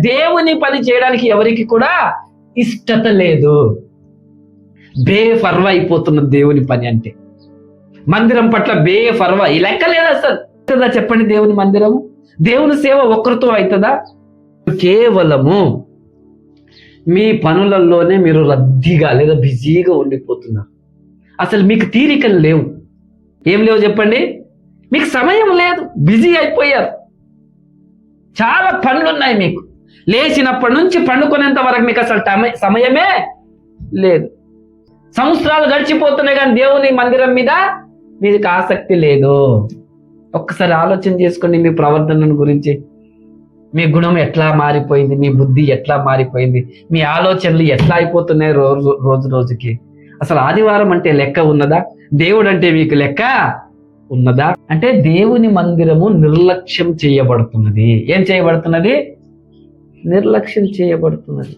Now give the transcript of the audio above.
దేవుని పని చేయడానికి ఎవరికి కూడా ఇష్టత లేదు. బేఫర్వ అయిపోతున్న దేవుని పని అంటే. మందిరం పట్ల బేఫర్వ ఈ లెక్క లేదు అసలు? అవుతుందా చెప్పండి దేవుని మందిరము? దేవుని సేవ ఒక్కరితో అవుతుందా? కేవలము మీ పనులలోనే మీరు రద్దీగా లేదా బిజీగా ఉండిపోతున్నారు. అసలు మీకు తీరికలు లేవు. ఏం లేవు చెప్పండి? మీకు సమయం లేదు. బిజీ అయిపోయారు. చాలా పనులు ఉన్నాయి మీకు. లేచినప్పటి నుంచి పండుకునేంత వరకు మీకు అసలు టమ- సమయమే లేదు. సంవత్సరాలు గడిచిపోతున్నాయి కానీ దేవుని మందిరం మీద మీకు ఆసక్తి లేదు. ఒక్కసారి ఆలోచన చేసుకోండి మీ ప్రవర్తన గురించి. మీ గుణం ఎట్లా మారిపోయింది? మీ బుద్ధి ఎట్లా మారిపోయింది? మీ ఆలోచనలు ఎట్లా అయిపోతున్నాయి రోజు రోజు రోజుకి? అసలు ఆదివారం అంటే లెక్క ఉన్నదా? దేవుడు అంటే మీకు లెక్క ఉన్నదా? అంటే దేవుని మందిరము నిర్లక్ష్యం చేయబడుతున్నది. ఏం చేయబడుతున్నది? నిర్లక్ష్యం చేయబడుతున్నది.